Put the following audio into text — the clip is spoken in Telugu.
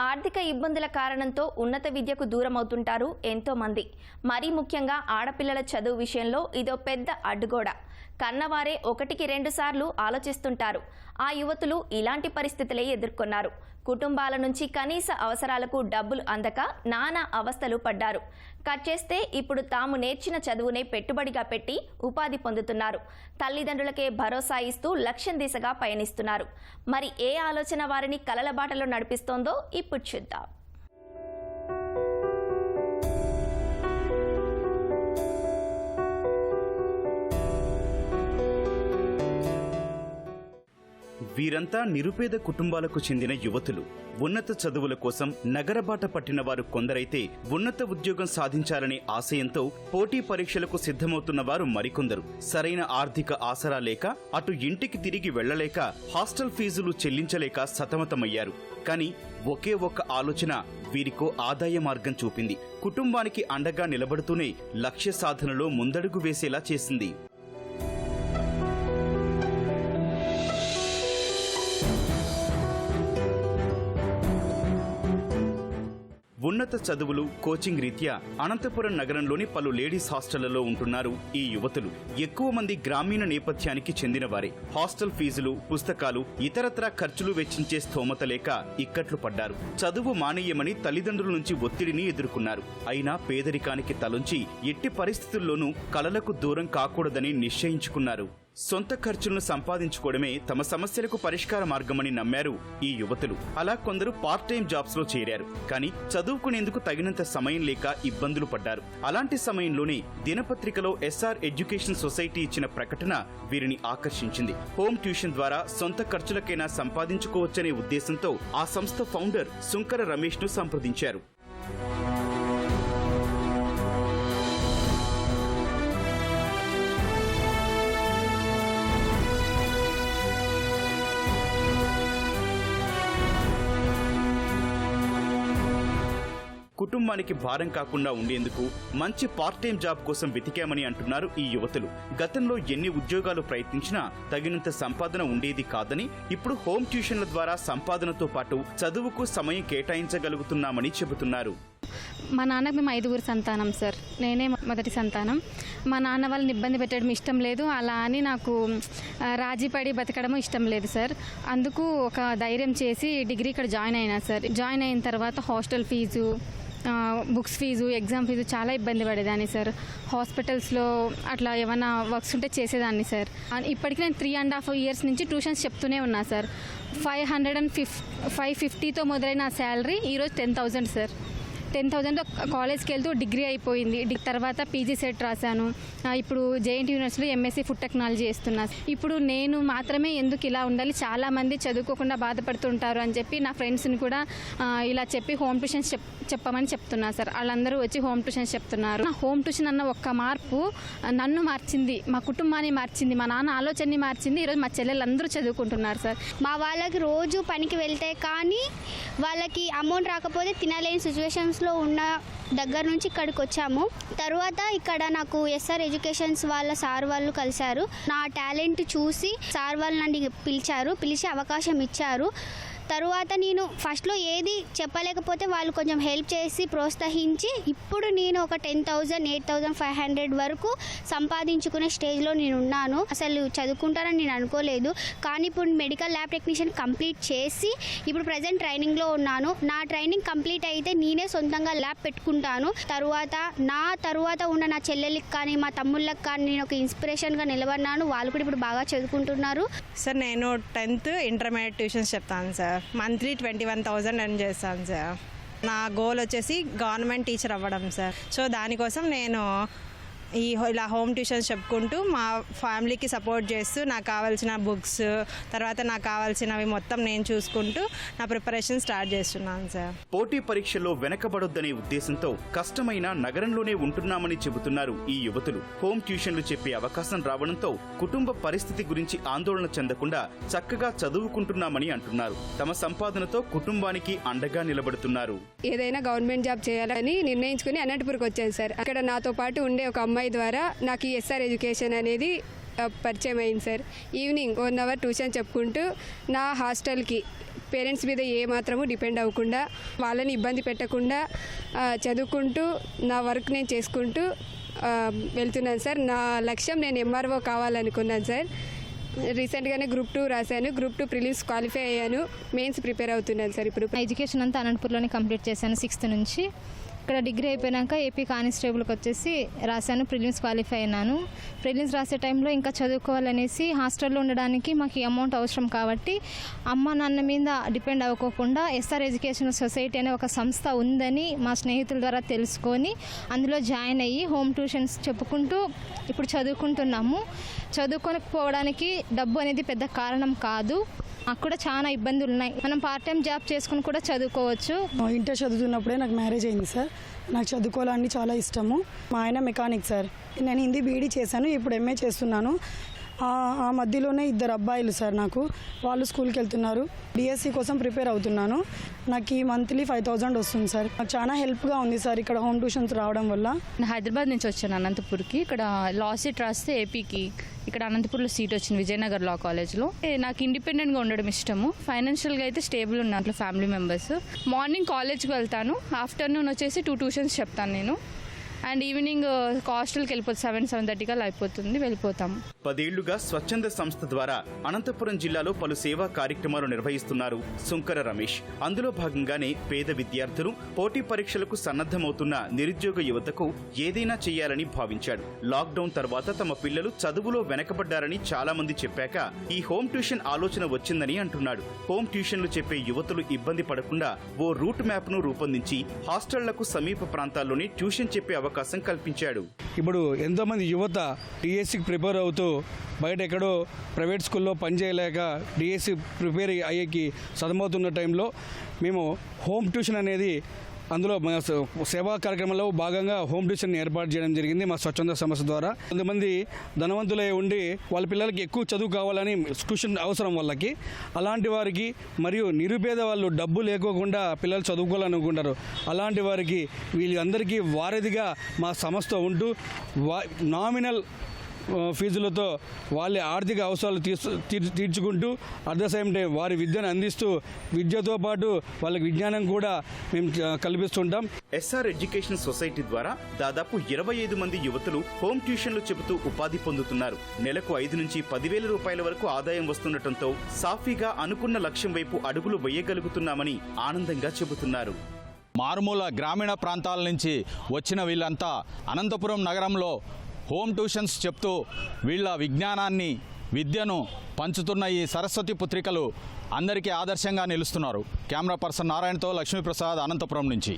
ఆర్థిక ఇబ్బందుల కారణంతో ఉన్నత విద్యకు దూరమవుతుంటారు ఎంతోమంది. ఎంతో మంది మరీ ముఖ్యంగా ఆడపిల్లల చదువు విషయంలో ఇదో పెద్ద అడ్డుగోడ. కన్నవారే ఒకటికి రెండుసార్లు ఆలోచిస్తుంటారు. ఆ యువతులు ఇలాంటి పరిస్థితులే ఎదుర్కొన్నారు. కుటుంబాల నుంచి కనీస అవసరాలకు డబ్బులు అందక నానా అవస్థలు పడ్డారు. కట్ చేస్తే ఇప్పుడు తాము నేర్చిన చదువునే పెట్టుబడిగా పెట్టి ఉపాధి పొందుతున్నారు. తల్లిదండ్రులకే భరోసా ఇస్తూ లక్ష్యం దిశగా పయనిస్తున్నారు. మరి ఏ ఆలోచన వారిని కలల బాటలో నడిపిస్తోందో ఇప్పుడు చూద్దాం. వీరంతా నిరుపేద కుటుంబాలకు చెందిన యువతులు. ఉన్నత చదువుల కోసం నగరబాట పట్టిన వారు కొందరైతే ఉన్నత ఉద్యోగం సాధించాలనే ఆశయంతో పోటీ పరీక్షలకు సిద్ధమవుతున్న వారు మరికొందరు. సరైన ఆర్థిక ఆసరా లేక అటు ఇంటికి తిరిగి వెళ్ళలేక హాస్టల్ ఫీజులు చెల్లించలేక సతమతమయ్యారు. కానీ ఒకే ఒక్క ఆలోచన వీరికో ఆదాయ మార్గం చూపింది. కుటుంబానికి అండగా నిలబడుతూనే లక్ష్య సాధనలో ముందడుగు వేసేలా చేసింది. ఉన్నత చదువులు కోచింగ్ రీత్యా అనంతపురం నగరంలోని పలు లేడీస్ హాస్టళ్ళలో ఉంటున్నారు ఈ యువతులు. ఎక్కువ మంది గ్రామీణ నేపథ్యానికి చెందినవారే. హాస్టల్ ఫీజులు పుస్తకాలు ఇతరత్రా ఖర్చులు వెచ్చించే స్థోమత లేక ఇక్కట్లు పడ్డారు. చదువు మానేయమని తల్లిదండ్రుల నుంచి ఒత్తిడిని ఎదుర్కొన్నారు. అయినా పేదరికానికి తలుంచి ఎట్టి పరిస్థితుల్లోనూ కలలకు దూరం కాకూడదని నిశ్చయించుకున్నారు. సొంత ఖర్చులను సంపాదించుకోవడమే తమ సమస్యలకు పరిష్కార మార్గమని నమ్మారు ఈ యువతులు. అలా కొందరు పార్ట్ టైం జాబ్స్లో చేరారు. కానీ చదువుకునేందుకు తగినంత సమయం లేక ఇబ్బందులు పడ్డారు. అలాంటి సమయంలోనే దినపత్రికలో ఎస్ఆర్ ఎడ్యుకేషన్ సొసైటీ ఇచ్చిన ప్రకటన వీరిని ఆకర్షించింది. హోమ్ ట్యూషన్ ద్వారా సొంత ఖర్చులకైనా సంపాదించుకోవచ్చనే ఉద్దేశంతో ఆ సంస్థ ఫౌండర్ సుంకర రమేష్ను సంప్రదించారు. కుటుంబానికి భారం కాకుండా ఉండేందుకు మంచి పార్ట్ టైం జాబ్ కోసం వెతికామని అంటున్నారు ఈ యువతులు. గతంలో ఎన్ని ఉద్యోగాలు ప్రయత్నించినా తగినంత సంపాదన ఉండేది కాదని ఇప్పుడు హోమ్ ట్యూషన్ల ద్వారా సంపాదనతో పాటు చదువుకు సమయం కేటాయించగలుగుతున్నామని చెబుతున్నారు. మా నాన్నకు మేము ఐదుగురు సంతానం సార్. నేనే మొదటి సంతానం. మా నాన్న వాళ్ళని ఇబ్బంది పెట్టడం ఇష్టం లేదు. అలా అని నాకు రాజీపడి బతకడము ఇష్టం లేదు సార్. అందుకు ఒక ధైర్యం చేసి డిగ్రీ ఇక్కడ జాయిన్ అయినా సార్. జాయిన్ అయిన తర్వాత hostel fee books fee exam fee చాలా ఇబ్బంది పడేదాన్ని సార్. హాస్పిటల్స్లో అట్లా ఏమైనా వర్క్స్ ఉంటే చేసేదాన్ని సార్. ఇప్పటికీ ఇప్పటికి నేను త్రీ అండ్ హాఫ్ ఇయర్స్ నుంచి ట్యూషన్స్ చెప్తూనే ఉన్నా sir. Five hundred and fif five ఫిఫ్టీతో మొదలైన శాలరీ ఈరోజు టెన్ థౌజండ్ సార్. టెన్ థౌజండ్తో కాలేజ్కి వెళ్తూ డిగ్రీ అయిపోయింది. డి- తర్వాత పీజీ సెట్ రాశాను. ఇప్పుడు జేఎన్టీ యూనివర్సిటీలో ఎంఎస్సీ ఫుడ్ టెక్నాలజీ చేస్తున్నా. ఇప్పుడు నేను మాత్రమే ఎందుకు ఇలా ఉండాలి? చాలామంది చదువుకోకుండా బాధపడుతుంటారు అని చెప్పి నా ఫ్రెండ్స్ని కూడా ఇలా చెప్పి హోమ్ ట్యూషన్స్ చెప్ చెప్పమని చెప్తున్నా సార్. వాళ్ళందరూ వచ్చి హోమ్ ట్యూషన్స్ చెప్తున్నారు. నా హోమ్ ట్యూషన్ అన్న ఒక్క మార్పు నన్ను మార్చింది మా కుటుంబాన్ని మార్చింది మా నాన్న ఆలోచనని మార్చింది ఈరోజు మా చెల్లెలు అందరూ చదువుకుంటున్నారు సార్. మా వాళ్ళకి రోజు పనికి వెళ్తే కానీ వాళ్ళకి అమౌంట్ రాకపోతే తినలేని లో ఉన్న దగ్గర నుంచి ఇక్కడికి వచ్చాము. తర్వాత ఇక్కడ నాకు ఎస్ఆర్ ఎడ్యుకేషన్స్ వాళ్ళ సార్ వాళ్ళు కలిశారు. నా టాలెంట్ చూసి సార్ వాళ్ళు నన్ను పిలిచారు. పిలిచి అవకాశం ఇచ్చారు. తరువాత నేను ఫస్ట్లో ఏది చెప్పలేకపోతే వాళ్ళు కొంచెం హెల్ప్ చేసి ప్రోత్సహించి ఇప్పుడు నేను ఒక ten thousand eight thousand five hundred వరకు సంపాదించుకునే స్టేజ్లో నేను ఉన్నాను. అసలు చదువుకుంటానని నేను అనుకోలేదు. కానీ ఇప్పుడు మెడికల్ ల్యాబ్ టెక్నీషియన్ కంప్లీట్ చేసి ఇప్పుడు ప్రజెంట్ ట్రైనింగ్లో ఉన్నాను. నా ట్రైనింగ్ కంప్లీట్ అయితే నేనే సొంతంగా ల్యాబ్ పెట్టుకుంటాను. తరువాత నా తరువాత ఉన్న నా చెల్లెళ్ళకి కానీ మా తమ్ముళ్ళకి కానీ నేను ఒక ఇన్స్పిరేషన్గా నిలబడినాను. వాళ్ళు కూడా ఇప్పుడు బాగా చదువుకుంటున్నారు. సార్ నేను టెన్త్ ఇంటర్మీడియట్ ట్యూషన్స్ చెప్తాను sir. Monthly twenty one thousand earn చేస్తాను సార్. నా గోల్ వచ్చేసి గవర్నమెంట్ టీచర్ అవ్వడం సార్. సో దానికోసం నేను ఈ హో- ఇలా హోమ్ ట్యూషన్స్ చెప్పుకుంటూ మా ఫ్యామిలీకి సపోర్ట్ చేస్తూ నాకు కావాల్సిన బుక్స్ తర్వాత నాకు కావాల్సినవి మొత్తం నేను చూసుకుంటూ నా ప్రిపరేషన్ స్టార్ట్ చేస్తున్నాను సార్. పోటీ పరీక్షల్లో వెనకబడొద్దనే ఉద్దేశంతో కష్టమైన నగరంలోనే ఉంటున్నామని చెబుతున్నారు ఈ యువతులు. హోమ్ ట్యూషన్లు చెప్పే అవకాశం రావడంతో కుటుంబ పరిస్థితి గురించి ఆందోళన చెందకుండా చక్కగా చదువుకుంటున్నామని అంటున్నారు. తమ సంపాదనతో కుటుంబానికి అండగా నిలబడుతున్నారు. ఏదైనా గవర్నమెంట్ జాబ్ చేయాలని నిర్ణయించుకుని అనంతపురకు వచ్చాను సార్. అక్కడ నాతో పాటు ఉండే ఒక అమ్మాయి ద్వారా నాకు ఈ ఎస్ఆర్ ఎడ్యుకేషన్ అనేది పరిచయం అయింది sir. Evening one hour tuition చెప్పుకుంటూ నా హాస్టల్కి పేరెంట్స్ మీద ఏ మాత్రము డిపెండ్ అవ్వకుండా వాళ్ళని ఇబ్బంది పెట్టకుండా చదువుకుంటూ నా వర్క్ నేను చేసుకుంటూ వెళ్తున్నాను సార్. నా లక్ష్యం నేను ఎంఆర్ఓ కావాలనుకున్నాను సార్. రీసెంట్గానే గ్రూప్ టూ రాశాను. గ్రూప్ టూ ప్రిలిమ్స్ క్వాలిఫై అయ్యాను. మెయిన్స్ ప్రిపేర్ అవుతున్నాను సార్ ఇప్పుడు. ఎడ్యుకేషన్ అంతా అనంతపూర్లోనే కంప్లీట్ చేశాను సిక్స్త్ నుంచి. ఇక్కడ డిగ్రీ అయిపోయాక ఏపీ కానిస్టేబుల్కి వచ్చేసి రాశాను ప్రిలిమ్స్ క్వాలిఫై అయినాను. ప్రిలిమ్స్ రాసే టైంలో ఇంకా చదువుకోవాలనేసి హాస్టల్లో ఉండడానికి మాకు అమౌంట్ అవసరం కాబట్టి అమ్మ నాన్న మీద డిపెండ్ అవ్వకోకుండా ఎస్ఆర్ ఎడ్యుకేషన్ సొసైటీ అనే ఒక సంస్థ ఉందని మా స్నేహితుల ద్వారా తెలుసుకొని అందులో జాయిన్ అయ్యి హోమ్ ట్యూషన్స్ చెప్పుకుంటూ ఇప్పుడు చదువుకుంటున్నాము. చదువుకోకపోవడానికి డబ్బు అనేది పెద్ద కారణం కాదు. నాకు కూడా చాలా ఇబ్బందులు ఉన్నాయి మనం పార్ట్ టైం జాబ్ చేసుకుని కూడా చదువుకోవచ్చు. ఇంటర్ చదువుతున్నప్పుడే నాకు మ్యారేజ్ అయింది సార్. నాకు చదువుకోవాలని చాలా ఇష్టము. మా ఆయన మెకానిక్ సార్. నేను హిందీ బీఈడీ చేశాను. ఇప్పుడు ఎంఏ చేస్తున్నాను. ఆ- మధ్యలోనే ఇద్దరు అబ్బాయిలు సార్ నాకు. వాళ్ళు స్కూల్కి వెళ్తున్నారు. డిఎస్సి కోసం ప్రిపేర్ అవుతున్నాను. నాకు ఈ మంత్లీ ఫైవ్ థౌజండ్ వస్తుంది సార్. నాకు చాలా హెల్ప్గా ఉంది సార్ ఇక్కడ హోమ్ ట్యూషన్స్ రావడం వల్ల. నేను హైదరాబాద్ నుంచి వచ్చాను అనంతపూర్కి. ఇక్కడ లా సీట్ రాస్తే ఏపీకి ఇక్కడ అనంతపూర్లో సీట్ వచ్చింది విజయనగర్ లా కాలేజ్లో. నాకు ఇండిపెండెంట్గా ఉండడం ఇష్టము. ఫైనాన్షియల్గా అయితే స్టేబుల్ ఉన్నాను అట్లా ఫ్యామిలీ మెంబర్స్. మార్నింగ్ కాలేజ్కి వెళ్తాను. ఆఫ్టర్నూన్ వచ్చేసి టూ ట్యూషన్స్ చెప్తాను నేను. అండ్ ఈవినింగ్ uh, హాస్టల్కి వెళ్ళిపోతుంది సెవెన్ సెవెన్ థర్టీకి అలా అయిపోతుంది వెళ్ళిపోతాం పదేళ్ళుగా స్వచ్ఛంద సంస్థ ద్వారా అనంతపురం జిల్లాలో పలు సేవా కార్యక్రమాలు నిర్వహిస్తున్నారు సుంకర రమేష్. అందులో భాగంగానే పేద విద్యార్థులు పోటీ పరీక్షలకు సన్నద్ధమవుతున్న నిరుద్యోగ యువతకు ఏదైనా చేయాలని భావించాడు. లాక్డౌన్ తర్వాత తమ పిల్లలు చదువులో వెనకబడ్డారని చాలా మంది చెప్పాక ఈ హోమ్ ట్యూషన్ ఆలోచన వచ్చిందని అంటున్నాడు. హోమ్ ట్యూషన్లు చెప్పే యువతులు ఇబ్బంది పడకుండా ఓ రూట్ మ్యాప్ను రూపొందించి హాస్టళ్ళకు సమీప ప్రాంతాల్లోనే ట్యూషన్ చెప్పే అవకాశం అవకాశం కల్పించాడు. ఇప్పుడు ఎంతోమంది యువత డిఎస్సికి ప్రిపేర్ అవుతూ బయట ఎక్కడో ప్రైవేట్ స్కూల్లో పనిచేయలేక డిఎస్సి ప్రిపేర్ అయ్యేకి సదమవుతున్న టైంలో మేము హోమ్ ట్యూషన్ అనేది అందులో మా సేవా కార్యక్రమంలో భాగంగా హోమ్ ట్యూషన్ ఏర్పాటు చేయడం జరిగింది మా స్వచ్ఛంద సంస్థ ద్వారా. కొంతమంది ధనవంతులై ఉండి వాళ్ళ పిల్లలకి ఎక్కువ చదువు కావాలని ట్యూషన్ అవసరం వాళ్ళకి. అలాంటి వారికి మరియు నిరుపేద వాళ్ళు డబ్బు లేకోకుండా పిల్లలు చదువుకోవాలనుకుంటారు. అలాంటి వారికి వీళ్ళందరికీ వారధిగా మా సంస్థ ఉంటూ వా నామినల్ ఫీజులతో వాళ్ళ ఆర్థిక అవసరాలు తీర్చు తీర్- తీర్చుకుంటూ అట్ ద సేమ్ టైం వారి విద్యను అందిస్తూ విద్యతో పాటు వాళ్ళకి విజ్ఞానం కూడా మేము కల్పిస్తుంటాం. ఎస్ఆర్ ఎడ్యుకేషన్ సొసైటీ ద్వారా దాదాపు ఇరవై ఐదు మంది యువతులు హోమ్ ట్యూషన్లు చెబుతూ ఉపాధి పొందుతున్నారు. నెలకు ఐదు నుంచి పదివేల రూపాయల వరకు ఆదాయం వస్తుండటంతో సాఫీగా అనుకున్న లక్ష్యం వైపు అడుగులు వేయగలుగుతున్నామని ఆనందంగా చెబుతున్నారు. మారుమూల గ్రామీణ ప్రాంతాల నుంచి వచ్చిన వీళ్ళంతా అనంతపురం నగరంలో హోమ్ ట్యూషన్స్ చెప్తూ వీళ్ళ విజ్ఞానాన్ని విద్యను పంచుతున్న ఈ సరస్వతి పుత్రికలు అందరికీ ఆదర్శంగా నిలుస్తున్నారు. కెమెరా పర్సన్ నారాయణతో లక్ష్మీప్రసాద్ అనంతపురం నుంచి.